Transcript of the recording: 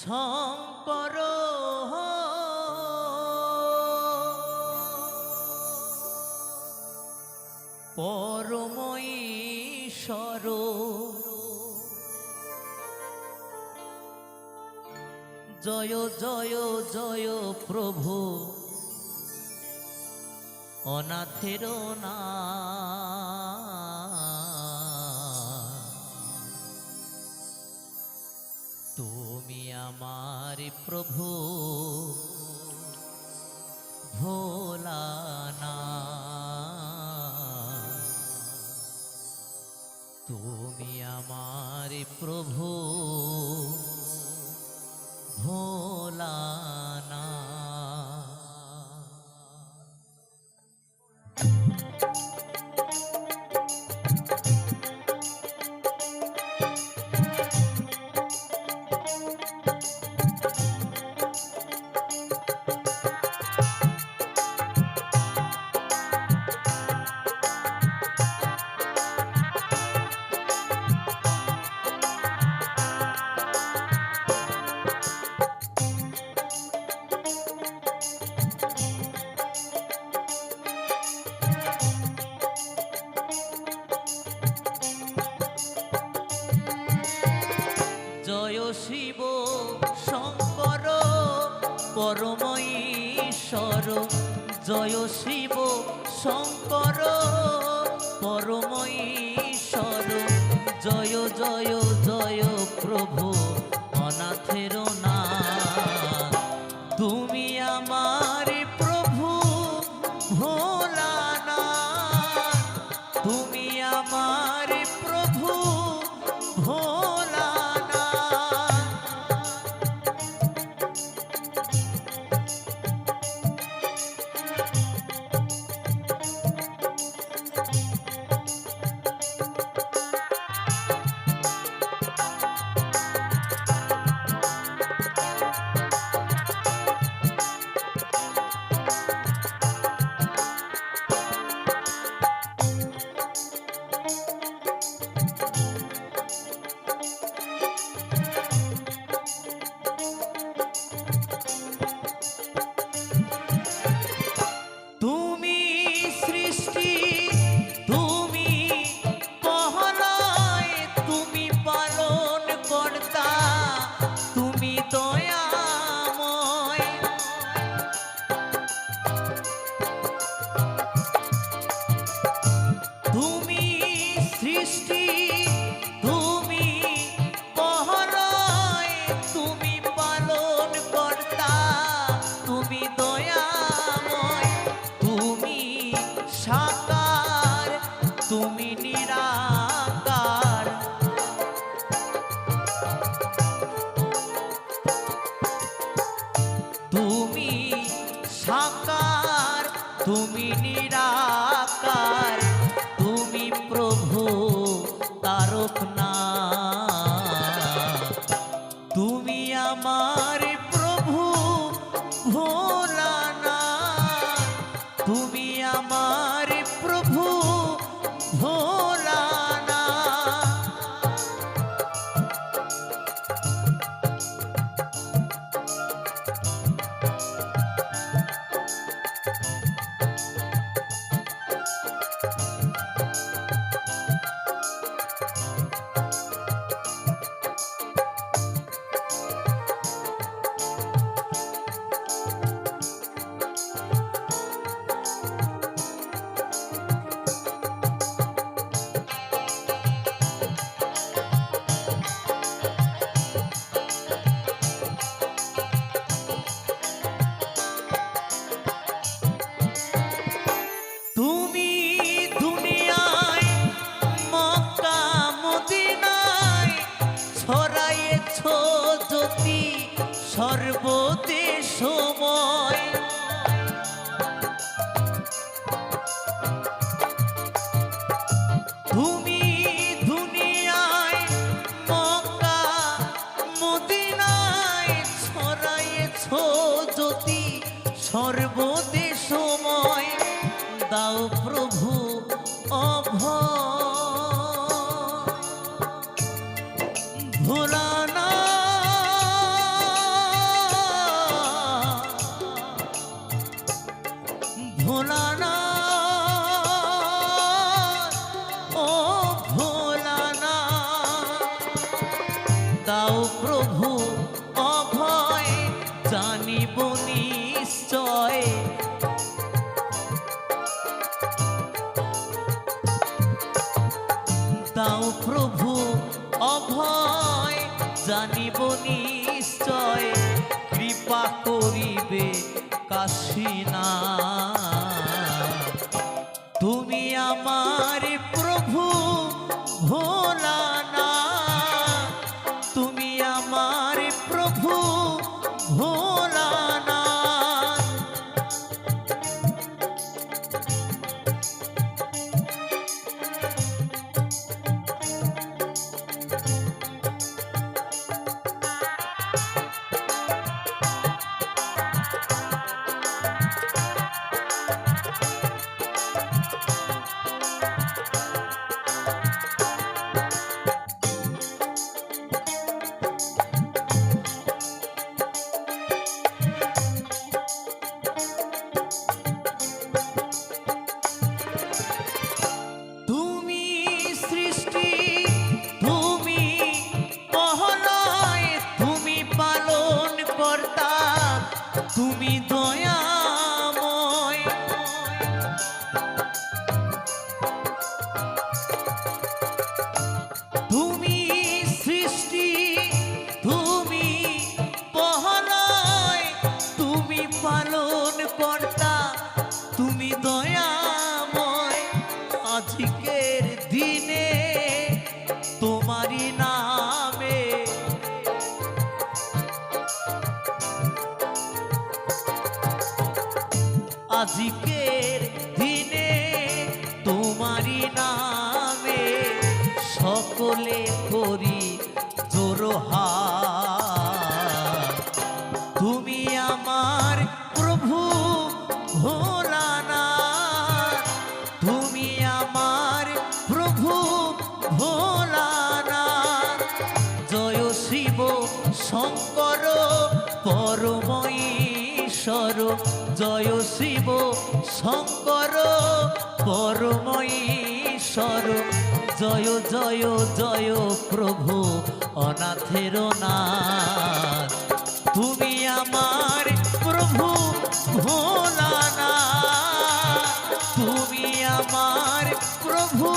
শঙ্কর। পরমঈশ্বর জয় জয় জয় প্রভু। অনাথের না আমার প্রভু ভোলানা। তুমি আমার প্রভু পরমঈশ্বর জয় শিব শঙ্কর পরম ঈশ্বর জয় জয় জয় প্রভু অনাথের না নিরাকার। তুমি সাকার তুমি নিরাকার তুমি প্রভু তারক সর্বদে সময় দাও প্রভু অভ ভোলানা প্রভু অভয় জানিব নিশ্চয় দাও প্রভু অভয় জানিব নিশ্চয় কৃপা করিবে কাশিনা তুমি নামে সকলে করি জোরহার তুমি আমার প্রভু ভোলানা। তুমি আমার প্রভু ভোলানা। জয় শিব শঙ্কর পরমঈশ্বর জয় শিব শঙ্কর পরমঈশ্বর জয় জয় জয় প্রভু অনাথের নাথ। তুমি আমার প্রভু ভোলানা তুমি আমার প্রভু